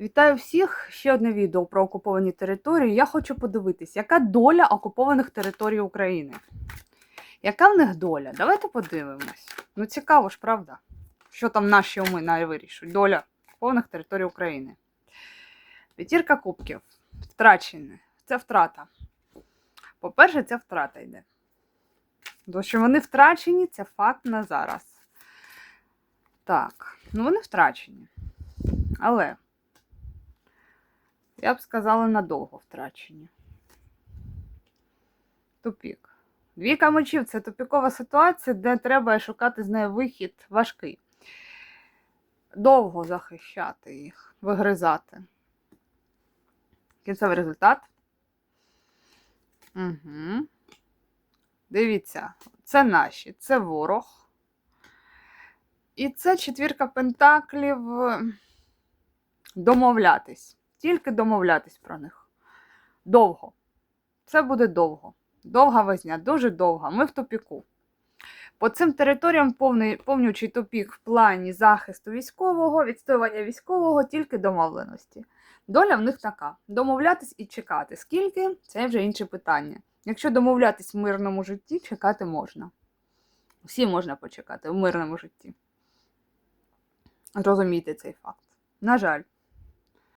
Вітаю всіх! Ще одне відео про окуповані території. Я хочу подивитись, яка доля окупованих територій України. Яка в них доля? Давайте подивимось. Ну, цікаво ж, правда? Що там наші уми вирішують? Доля окупованих територій України. П'ятірка кубків. Втрачені. Це втрата. По-перше, це втрата йде. Тому що вони втрачені, це факт на зараз. Так, ну вони втрачені. Але. Я б сказала, надовго втрачені. Тупік. Двійка мечів це тупікова ситуація, де треба шукати з неї вихід важкий. Довго захищати їх, вигризати. Кінцевий результат. Угу. Дивіться, це наші, це ворог. І це четвірка пентаклів домовлятись. Тільки домовлятись про них. Довго. Це буде довго. Довга возня, дуже довга. Ми в тупіку. По цим територіям повний, повнючий тупік в плані захисту військового, відстоювання військового, тільки домовленості. Доля в них така: домовлятись і чекати. Скільки це вже інше питання. Якщо домовлятись в мирному житті, чекати можна. Всі можна почекати в мирному житті. Розумійте цей факт. На жаль.